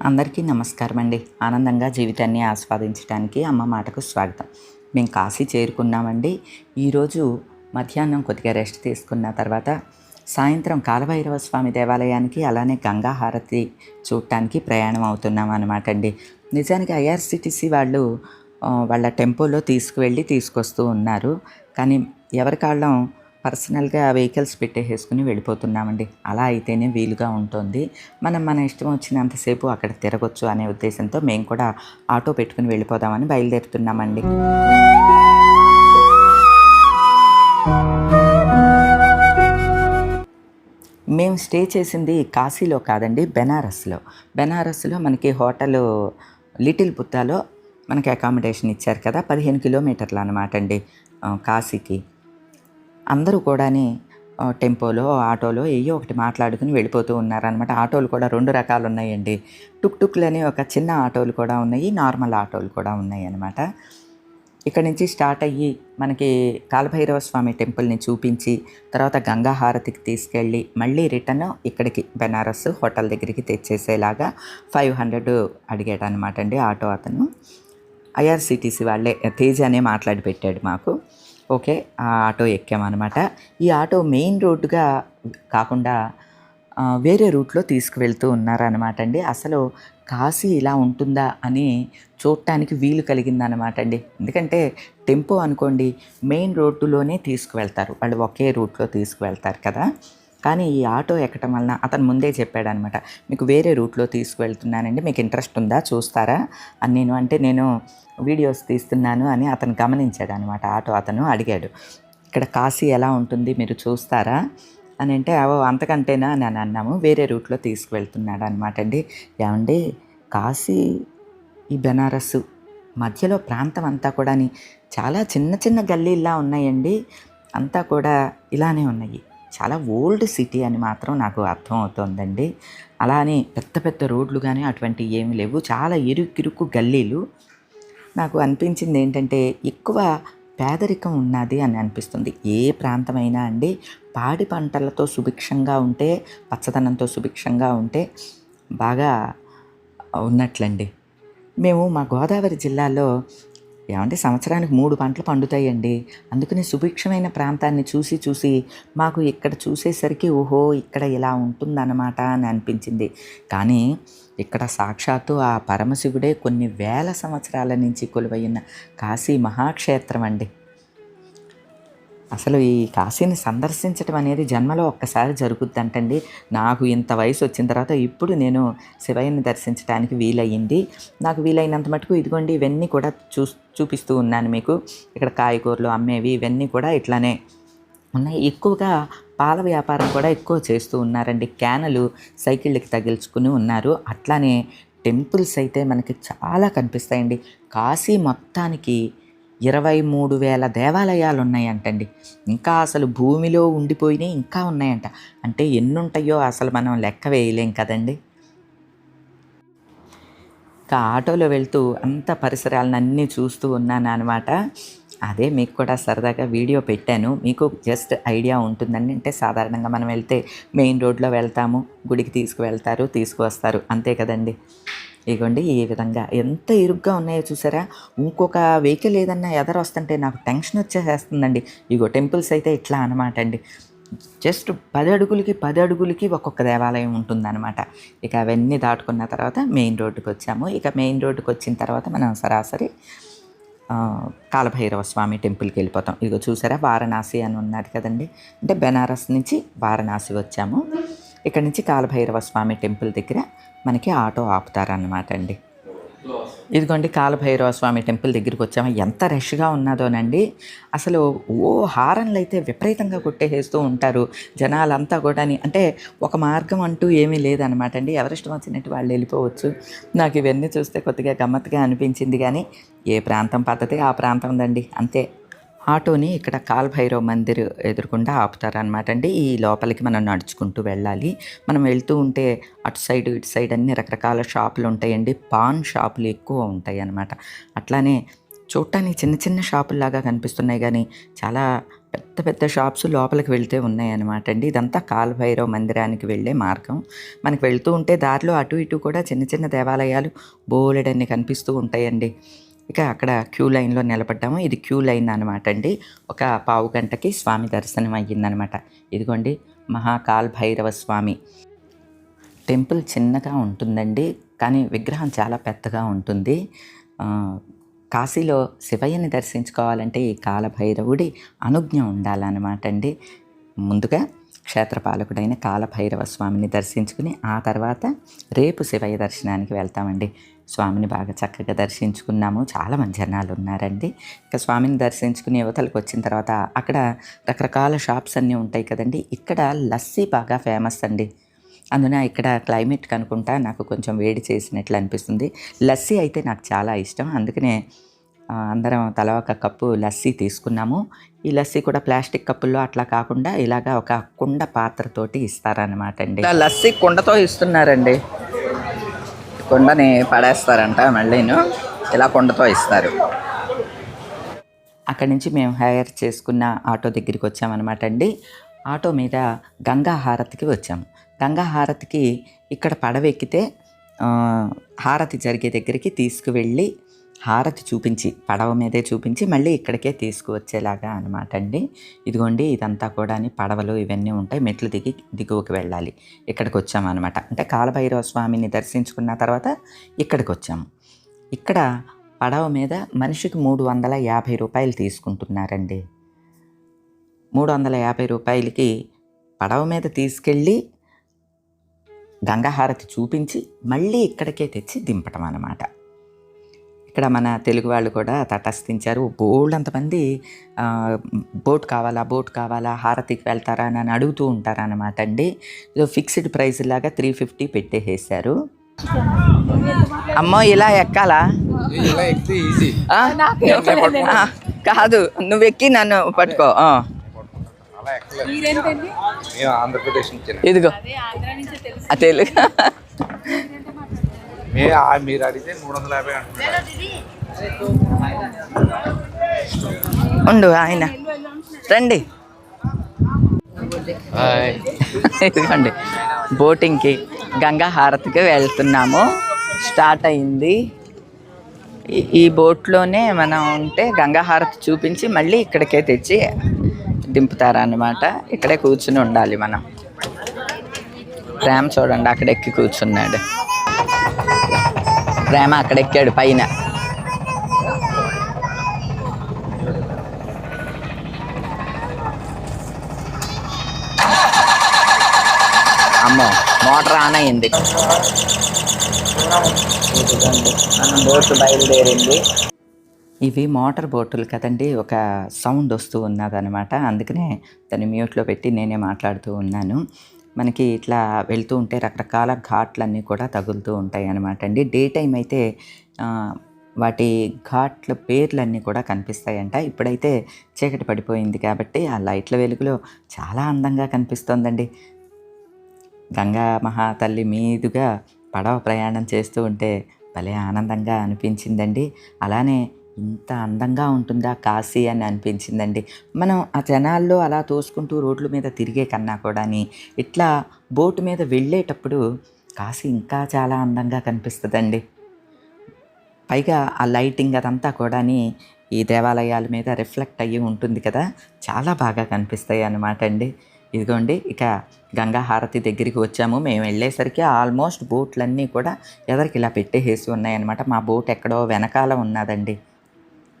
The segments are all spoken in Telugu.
అందరికీ నమస్కారం అండి ఆనందంగా జీవితాన్ని ఆస్వాదించడానికి అమ్మ మాటకు స్వాగతం. మేము కాశీ చేరుకున్నామండి. ఈరోజు మధ్యాహ్నం కొద్దిగా రెస్ట్ తీసుకున్న తర్వాత సాయంత్రం కాలభైరవ స్వామి దేవాలయానికి అలానే గంగా హారతి చూడటానికి ప్రయాణం అవుతున్నాం అనమాట అండి నిజానికి ఐఆర్సిటీసీ వాళ్ళు వాళ్ళ టెంపోలో తీసుకువెళ్ళి తీసుకొస్తూ ఉన్నారు. కానీ ఎవరి కాళ్ళం పర్సనల్గా వెహికల్స్ పెట్టేసుకుని వెళ్ళిపోతున్నామండి. అలా అయితేనే వీలుగా ఉంటుంది. మనం మన ఇష్టం వచ్చినంతసేపు అక్కడ తిరగొచ్చు అనే ఉద్దేశంతో మేము కూడా ఆటో పెట్టుకుని వెళ్ళిపోదామని బయలుదేరుతున్నామండి. మేము స్టే చేసింది కాశీలో కాదండి బెనారస్లో. బెనారస్లో మనకి హోటల్ లిటిల్ పుత్తాలో మనకి అకామిడేషన్ ఇచ్చారు కదా పదిహేను కిలోమీటర్లు అనమాట అండి కాశీకి. అందరూ కూడాని టెంపోలో ఆటోలో ఏయో ఒకటి మాట్లాడుకుని వెళ్ళిపోతూ ఉన్నారనమాట ఆటోలు కూడా రెండు రకాలు ఉన్నాయండి టుక్ టుక్లని ఒక చిన్న ఆటోలు కూడా ఉన్నాయి నార్మల్ ఆటోలు కూడా ఉన్నాయి అనమాట ఇక్కడ నుంచి స్టార్ట్ అయ్యి మనకి కాలభైరవ స్వామి టెంపుల్ని చూపించి తర్వాత గంగా హారతికి తీసుకెళ్ళి మళ్ళీ రిటర్న్ ఇక్కడికి బెనారస్ హోటల్ దగ్గరికి తెచ్చేసేలాగా ఫైవ్ హండ్రెడ్ అడిగాడు అనమాట అండి ఆటో అతను. ఐఆర్సిటీసీ వాళ్ళే తేజ్ అనే మాట్లాడి పెట్టాడు మాకు. ఓకే ఆ ఆటో ఎక్కామన్నమాట. ఈ ఆటో మెయిన్ రోడ్డుగా కాకుండా వేరే రూట్లో తీసుకువెళ్తూ ఉన్నారనమాట అండి. అసలు కాశీ ఇలా ఉంటుందా అని చూడటానికి వీలు కలిగిందనమాట అండి. ఎందుకంటే టెంపో అనుకోండి మెయిన్ రోడ్డులోనే తీసుకువెళ్తారు. వాళ్ళు ఒకే రూట్లో తీసుకువెళ్తారు కదా. కానీ ఈ ఆటో ఎక్కడం వలన అతను ముందే చెప్పాడనమాట మీకు వేరే రూట్లో తీసుకువెళ్తున్నానండి మీకు ఇంట్రెస్ట్ ఉందా చూస్తారా? అని నేను అంటే నేను వీడియోస్ తీస్తున్నాను అని అతను గమనించాడు అనమాట ఆటో అతను అడిగాడు ఇక్కడ కాశీ ఎలా ఉంటుంది మీరు చూస్తారా? అని అంటే అవో అంతకంటేనా? అని అని అన్నాము వేరే రూట్లో తీసుకువెళ్తున్నాడు అనమాట అండి. ఏమండి కాశీ ఈ బెనారస్ మధ్యలో ప్రాంతం అంతా కూడా చాలా చిన్న చిన్న గల్లీలా ఉన్నాయండి అంతా కూడా ఇలానే ఉన్నాయి. చాలా ఓల్డ్ సిటీ అని మాత్రం నాకు అర్థం అలానే పెద్ద పెద్ద రోడ్లు కానీ అటువంటివి ఏమీ లేవు. చాలా ఇరుకిరుకు గల్లీలు. నాకు అనిపించింది ఏంటంటే ఎక్కువ పేదరికం ఉన్నది అని అనిపిస్తుంది. ఏ ప్రాంతమైనా అండి పాడి పంటలతో సుభిక్షంగా ఉంటే పచ్చదనంతో సుభిక్షంగా ఉంటే బాగా ఉన్నట్లండి. మేము మా గోదావరి జిల్లాలో ఏమంటే సంవత్సరానికి మూడు పంటలు పండుతాయండి. అందుకని సుభిక్షమైన ప్రాంతాన్ని చూసి చూసి మాకు ఇక్కడ చూసేసరికి ఓహో ఇక్కడ ఇలా ఉంటుందన్నమాట అని అనిపించింది. కానీ ఇక్కడ సాక్షాత్తు ఆ పరమశివుడే కొన్ని వేల సంవత్సరాల నుంచి కొలువైన కాశీ మహాక్షేత్రం అండి. అసలు ఈ కాశీని సందర్శించడం అనేది జన్మలో ఒక్కసారి జరుగుద్దంటండి. నాకు ఇంత వయసు వచ్చిన తర్వాత ఇప్పుడు నేను శివయ్యని దర్శించడానికి వీలయ్యింది. నాకు వీలైనంత మటుకు ఇదిగోండి ఇవన్నీ కూడా చూ చూపిస్తూ ఉన్నాను మీకు. ఇక్కడ కాయగూరలు అమ్మేవి ఇవన్నీ కూడా ఇట్లానే ఉన్నాయి. ఎక్కువగా పాల వ్యాపారం కూడా ఎక్కువ చేస్తూ ఉన్నారండి. క్యానలు సైకిళ్ళకి తగిల్చుకుని ఉన్నారు. అట్లానే టెంపుల్స్ అయితే మనకి చాలా కనిపిస్తాయండి. కాశీ మొత్తానికి ఇరవై మూడు వేల దేవాలయాలు ఉన్నాయంటండి ఇంకా అసలు భూమిలో ఉండిపోయినాయి ఇంకా ఉన్నాయంట. అంటే ఎన్ని ఉంటాయో అసలు మనం లెక్క వేయలేం కదండి. ఇంకా ఆటోలో వెళ్తూ అంత పరిసరాలను అన్నీ చూస్తూ ఉన్నాను అనమాట అదే మీకు కూడా సరదాగా వీడియో పెట్టాను. మీకు జస్ట్ ఐడియా ఉంటుందని అంటే సాధారణంగా మనం వెళ్తే మెయిన్ రోడ్లో వెళ్తాము గుడికి తీసుకువెళ్తారు తీసుకువస్తారు. అంతే కదండి. ఇగోండి ఈ విధంగా. ఎంత ఇరుగ్గా ఉన్నాయో చూసారా? ఇంకొక వెహికల్ ఏదన్నా ఎదర వస్తుంటే నాకు టెన్షన్ వచ్చేసేస్తుందండి. ఇగో టెంపుల్స్ అయితే ఇట్లా అనమాట అండి. జస్ట్ పది అడుగులకి పది అడుగులకి ఒక్కొక్క దేవాలయం ఉంటుందన్నమాట. ఇక అవన్నీ దాటుకున్న తర్వాత మెయిన్ రోడ్డుకి వచ్చాము. ఇక మెయిన్ రోడ్డుకి వచ్చిన తర్వాత మనం సరాసరి కాలభైరవ స్వామి టెంపుల్కి వెళ్ళిపోతాం. ఇదిగో చూసారా? వారణాసి అని ఉన్నది కదండి. అంటే బెనారస్ నుంచి వారణాసి వచ్చాము. ఇక్కడ నుంచి కాలభైరవ స్వామి టెంపుల్ దగ్గర మనకి ఆటో ఆపుతారన్నమాట అండి. ఇదిగోండి కాలభైరవ స్వామి టెంపుల్ దగ్గరికి వచ్చాము. ఎంత రష్గా ఉన్నదోనండి. అసలు ఓ హారన్లు అయితే విపరీతంగా కొట్టేసేస్తూ ఉంటారు జనాలంతా కూడా అంటే ఒక మార్గం అంటూ ఏమీ లేదనమాట అండి. ఎవరిష్టం వచ్చినట్టు వాళ్ళు వెళ్ళిపోవచ్చు. నాకు ఇవన్నీ చూస్తే కొద్దిగా గమ్మత్తుగా అనిపించింది కానీ ఏ ప్రాంతం పద్ధతి ఆ ప్రాంతం దండి అంతే. ఆటోని ఇక్కడ కాల్భైరవ్ మందిర్ ఎదురుకుండా ఆపుతారనమాట అండి. ఈ లోపలికి మనం నడుచుకుంటూ వెళ్ళాలి. మనం వెళ్తూ ఉంటే అటు సైడ్ ఇటు సైడ్ అన్ని రకరకాల షాపులు ఉంటాయండి. పాన్ షాపులు ఎక్కువ ఉంటాయి అన్నమాట అట్లానే చూడటానికి చిన్న చిన్న షాపుల్లాగా కనిపిస్తున్నాయి కానీ చాలా పెద్ద పెద్ద షాప్స్ లోపలికి వెళ్తే ఉన్నాయన్నమాట అండి. ఇదంతా కాల్భైరవ్ మందిరానికి వెళ్ళే మార్గం. మనకి వెళ్తూ ఉంటే దారిలో అటు ఇటు కూడా చిన్న చిన్న దేవాలయాలు బోలెడన్ని కనిపిస్తూ ఉంటాయండి. ఇక అక్కడ క్యూ లైన్లో నిలబడ్డాము. ఇది క్యూ లైన్ అనమాట అండి. ఒక పావు గంటకి స్వామి దర్శనం అయ్యిందనమాట ఇదిగోండి మహాకాల్ భైరవ స్వామి. టెంపుల్ చిన్నగా ఉంటుందండి కానీ విగ్రహం చాలా పెద్దగా ఉంటుంది. కాశీలో శివయ్యని దర్శించుకోవాలంటే ఈ కాలభైరవుడి అనుజ్ఞ ఉండాలన్నమాట అండి. ముందుగా క్షేత్రపాలకుడైన కాలభైరవ స్వామిని దర్శించుకుని ఆ తర్వాత రేపు శివయ్య దర్శనానికి వెళ్తామండి. స్వామిని బాగా చక్కగా దర్శించుకున్నాము. చాలామంది జనాలు ఉన్నారండి. ఇక స్వామిని దర్శించుకుని యువతలకు వచ్చిన తర్వాత అక్కడ రకరకాల షాప్స్ అన్నీ ఉంటాయి కదండి. ఇక్కడ లస్సీ బాగా ఫేమస్ అండి. అందున ఇక్కడ క్లైమేట్ కనుకుంటా నాకు కొంచెం వేడి చేసినట్లు అనిపిస్తుంది. లస్సీ అయితే నాకు చాలా ఇష్టం. అందుకనే అందరం తల ఒక కప్పు లస్సీ తీసుకున్నాము. ఈ లస్సీ కూడా ప్లాస్టిక్ కప్పుల్లో అట్లా కాకుండా ఇలాగా ఒక కుండ పాత్రతోటి ఇస్తారనమాట అండి. లస్సీ కుండతో ఇస్తున్నారండి. కుండని పడేస్తారంట మళ్ళీను. ఇలా కుండతో ఇస్తారు. అక్కడి నుంచి మేము హైర్ చేసుకున్న ఆటో దగ్గరికి వచ్చామన్నమాట అండి. ఆటో మీద గంగా హారతికి వచ్చాము గంగా హారతికి ఇక్కడ పడవ ఎక్కితే ఆ, హారతి జరిగే దగ్గరికి తీసుకువెళ్ళి హారతి చూపించి పడవ మీదే చూపించి మళ్ళీ ఇక్కడికే తీసుకువచ్చేలాగా అనమాట అండి. ఇదిగోండి ఇదంతా కూడా పడవలు ఇవన్నీ ఉంటాయి. మెట్లు దిగి దిగువకి వెళ్ళాలి. ఇక్కడికి వచ్చామన్నమాట అంటే కాలభైరవ స్వామిని దర్శించుకున్న తర్వాత ఇక్కడికి వచ్చాము ఇక్కడ పడవ మీద మనిషికి మూడు వందల యాభై రూపాయలు తీసుకుంటున్నారండి. మూడు వందల యాభై రూపాయలకి పడవ మీద తీసుకెళ్ళి గంగాహారతి చూపించి మళ్ళీ ఇక్కడికే తెచ్చి దింపటం అన్నమాట. ఇక్కడ మన తెలుగు వాళ్ళు కూడా తటస్థించారు. బోల్డంతమంది ఆ, బోట్ కావాలా బోట్ కావాలా హారతికి వెళ్తారా అని అడుగుతూ ఉంటారన్నమాట అండి. ఇది ఫిక్స్డ్ ప్రైస్ లాగా త్రీ ఫిఫ్టీ పెట్టేసేసారు అమ్మో ఇలా ఎక్కాలా? కాదు నువ్వు ఎక్కి నన్ను పట్టుకో. ఇదిగో. తెలుగు. మే మీరు అడిగితే మూడు వందల యాభై ఉండు ఆయన. రండి. ఇదిగోండి. బోటింగ్కి గంగా హారతికి వెళ్తున్నాము. స్టార్ట్ అయింది. ఈ- బోట్లోనే మనం ఉంటే గంగా హారతి చూపించి మళ్ళీ ఇక్కడికే తెచ్చి దింపుతారన్నమాట. ఇక్కడే కూర్చుని ఉండాలి మనం. ప్రేమ చూడండి అక్కడ ఎక్కి కూర్చున్నాడు. ప్రేమ అక్కడ ఎక్కాడు పైన. అమ్మో మోటార్ ఆన్ అయింది బోట్ బోటు బయలుదేరింది ఇవి మోటార్ బోటులు కదండి ఒక సౌండ్ వస్తూ ఉన్నదనమాట అందుకనే దాన్ని మ్యూట్లో పెట్టి నేనే మాట్లాడుతూ ఉన్నాను. మనకి ఇట్లా వెళ్తూ ఉంటే రకరకాల ఘాట్లన్నీ కూడా తగులుతూ ఉంటాయి అనమాట అండి. డే టైం అయితే వాటి ఘాట్ల పేర్లన్నీ కూడా కనిపిస్తాయంట. ఇప్పుడైతే చీకటి పడిపోయింది కాబట్టి ఆ లైట్ల వెలుగులో చాలా అందంగా కనిపిస్తోందండి. గంగా మహాతల్లి మీదుగా పడవ ప్రయాణం చేస్తూ ఉంటే భలే ఆనందంగా అనిపించిందండి. అలానే ఇంత అందంగా ఉంటుందా కాశీ అని అనిపించిందండి. మనం ఆ జనాల్లో అలా తోసుకుంటూ రోడ్ల మీద తిరిగే కన్నా కూడాని ఇట్లా బోటు మీద వెళ్ళేటప్పుడు కాశీ ఇంకా చాలా అందంగా కనిపిస్తుందండి. పైగా ఆ లైటింగ్ అదంతా కూడాని ఈ దేవాలయాల మీద రిఫ్లెక్ట్ అయ్యి ఉంటుంది కదా చాలా బాగా కనిపిస్తాయి అన్నమాట అండి. ఇదిగోండి ఇక గంగా హారతి దగ్గరికి వచ్చాము. మేము వెళ్ళేసరికి ఆల్మోస్ట్ బోట్లన్నీ కూడా ఎదరికి ఇలా పెట్టేసి ఉన్నాయన్నమాట. మా బోట్ ఎక్కడో వెనకాల ఉన్నదండి.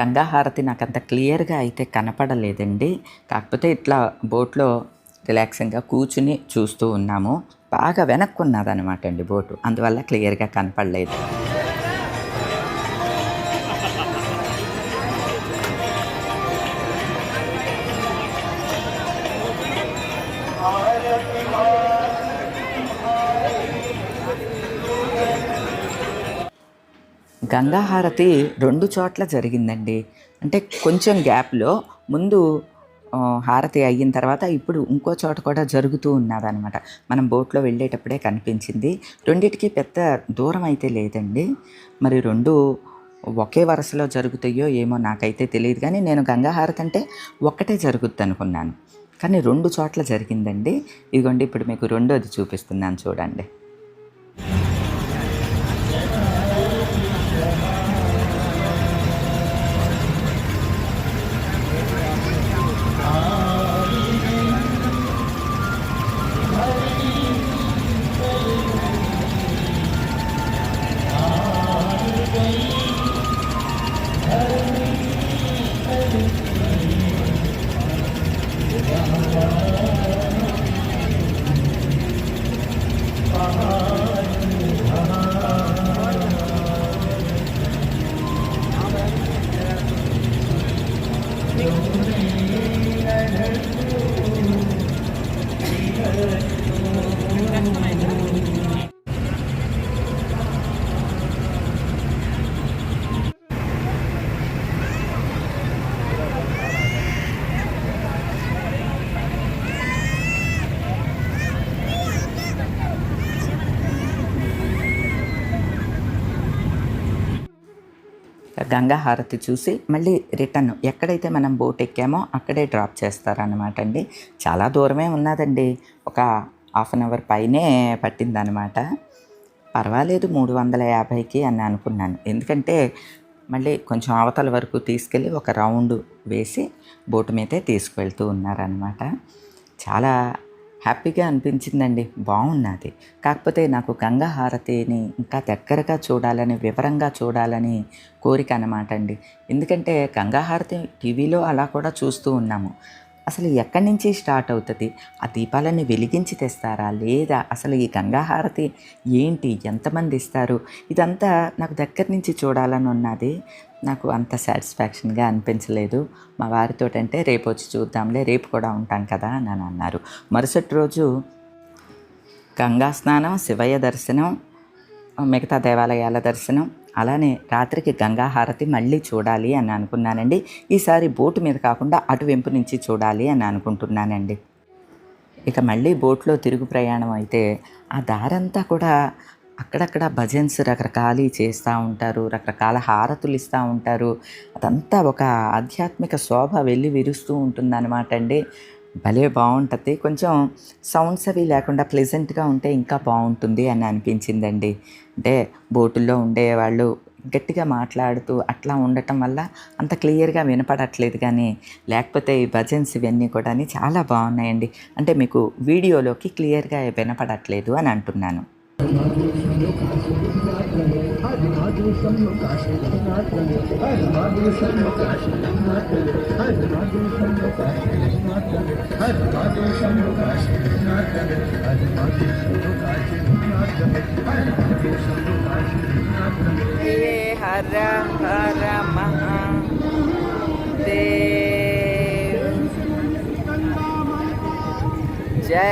గంగాహారతి నాకు అంత క్లియర్గా అయితే కనపడలేదండి. కాకపోతే ఇట్లా బోట్లో రిలాక్సింగ్గా కూర్చుని చూస్తూ ఉన్నాము. బాగా వెనక్కున్నదనమాట అండి బోటు. అందువల్ల క్లియర్గా కనపడలేదు. గంగాహారతి రెండు చోట్ల జరిగిందండి. అంటే కొంచెం గ్యాప్లో ముందు హారతి అయిన తర్వాత ఇప్పుడు ఇంకో చోట కూడా జరుగుతూ ఉన్నదనమాట మనం బోట్లో వెళ్ళేటప్పుడే కనిపించింది. రెండిటికి పెద్ద దూరం అయితే లేదండి. మరి రెండు ఒకే వరుసలో జరుగుతాయో ఏమో నాకైతే తెలియదు. కానీ నేను గంగాహారతి అంటే ఒక్కటే జరుగుద్ది అనుకున్నాను. కానీ రెండు చోట్ల జరిగిందండి. ఇదిగోండి ఇప్పుడు మీకు రెండోది చూపిస్తున్నాను చూడండి. గంగా హారతి చూసి మళ్ళీ రిటర్న్ ఎక్కడైతే మనం బోట్ ఎక్కామో అక్కడే డ్రాప్ చేస్తారనమాట అండి. చాలా దూరమే ఉన్నదండి. ఒక హాఫ్ అన్ అవర్ పైనే పట్టిందనమాట పర్వాలేదు మూడు వందల యాభైకి అని అనుకున్నాను. ఎందుకంటే మళ్ళీ కొంచెం అవతల వరకు తీసుకెళ్ళి ఒక రౌండ్ వేసి బోటు మీదే తీసుకువెళ్తూ ఉన్నారనమాట చాలా హ్యాపీగా అనిపించిందండి. బాగున్నది కాకపోతే నాకు గంగా హారతిని ఇంకా దగ్గరగా చూడాలని వివరంగా చూడాలని కోరిక అనమాట అండి ఎందుకంటే గంగా హారతి టీవీలో అలా కూడా చూస్తూ ఉన్నాము. అసలు ఎక్కడి నుంచి స్టార్ట్ అవుతుంది? ఆ దీపాలని వెలిగించి తెస్తారా? లేదా అసలు ఈ గంగాహారతి ఏంటి? ఎంతమంది ఇస్తారు? ఇదంతా నాకు దగ్గర నుంచి చూడాలని ఉన్నది. నాకు అంత సాటిస్ఫాక్షన్గా అనిపించలేదు. మా వారితో అంటే రేపు వచ్చి చూద్దాంలే రేపు కూడా ఉంటాం కదా అని అని అన్నారు. మరుసటి రోజు గంగా స్నానం శివయ్య దర్శనం మిగతా దేవాలయాల దర్శనం అలానే రాత్రికి గంగా హారతి మళ్ళీ చూడాలి అని అనుకున్నానండి. ఈసారి బోటు మీద కాకుండా అటువెంపు నుంచి చూడాలి అని అనుకుంటున్నానండి. ఇక మళ్ళీ బోట్లో తిరుగు ప్రయాణం అయితే ఆ దారంతా కూడా అక్కడక్కడ భజన్స్ రకరకాలు చేస్తూ ఉంటారు రకరకాల హారతులు ఇస్తూ ఉంటారు. అదంతా ఒక ఆధ్యాత్మిక శోభ వెళ్ళి విరుస్తూ ఉంటుందన్నమాట అండి. భలే బాగుంటుంది. కొంచెం సౌండ్స్ అవి లేకుండా ప్లెజెంట్గా ఉంటే ఇంకా బాగుంటుంది అని అనిపించిందండి. అంటే బోటుల్లో ఉండేవాళ్ళు గట్టిగా మాట్లాడుతూ అట్లా ఉండటం వల్ల అంత క్లియర్గా వినపడట్లేదు కానీ లేకపోతే ఈ భజన్స్ ఇవన్నీ కూడా చాలా బాగున్నాయండి. అంటే మీకు వీడియోలోకి క్లియర్గా వినపడట్లేదు అని అంటున్నాను. హర హర జై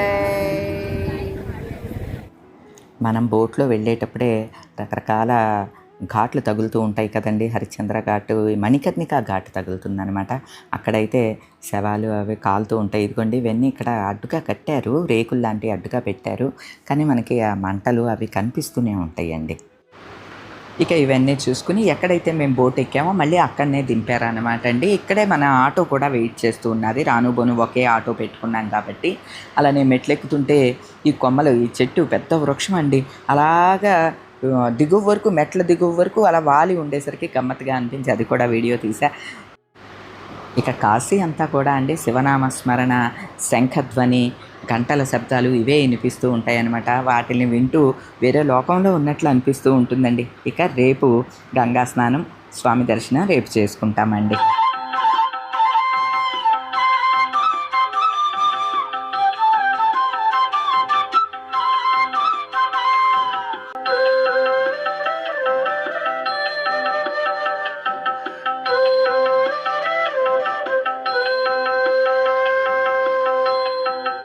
మనం బోట్లో వెళ్ళేటప్పుడే రకరకాల ఘాట్లు తగులుతూ ఉంటాయి కదండి. హరిశ్చంద్ర ఘాటు మణికర్ణిక ఘాట్ తగులుతుందనమాట అక్కడైతే శవాలు అవి కాలుతూ ఉంటాయి. ఇదిగోండి ఇవన్నీ ఇక్కడ అడ్డుగా కట్టారు. రేకులు లాంటి అడ్డుగా పెట్టారు. కానీ మనకి ఆ మంటలు అవి కనిపిస్తూనే ఉంటాయండి. ఇక ఇవన్నీ చూసుకుని ఎక్కడైతే మేము బోట్ ఎక్కామో మళ్ళీ అక్కడనే దింపారనమాట అండి. ఇక్కడే మన ఆటో కూడా వెయిట్ చేస్తూ ఉన్నది. రాను బోను ఒకే ఆటో పెట్టుకున్నాం కాబట్టి. అలానే మెట్లెక్కుతుంటే ఈ కొమ్మలు ఈ చెట్టు పెద్ద వృక్షం అండి అలాగా దిగువ వరకు మెట్ల దిగువ వరకు అలా వాలి ఉండేసరికి గమ్మత్తుగా అనిపించి అది కూడా వీడియో తీసా. ఇక కాశీ అంతా కూడా అండి శివనామ స్మరణ శంఖధ్వని గంటల శబ్దాలు ఇవే వినిపిస్తూ ఉంటాయన్నమాట. వాటిని వింటూ వేరే లోకంలో ఉన్నట్లు అనిపిస్తూ ఉంటుందండి. ఇక రేపు గంగా స్నానం స్వామి దర్శనం రేపు చేసుకుంటామండి.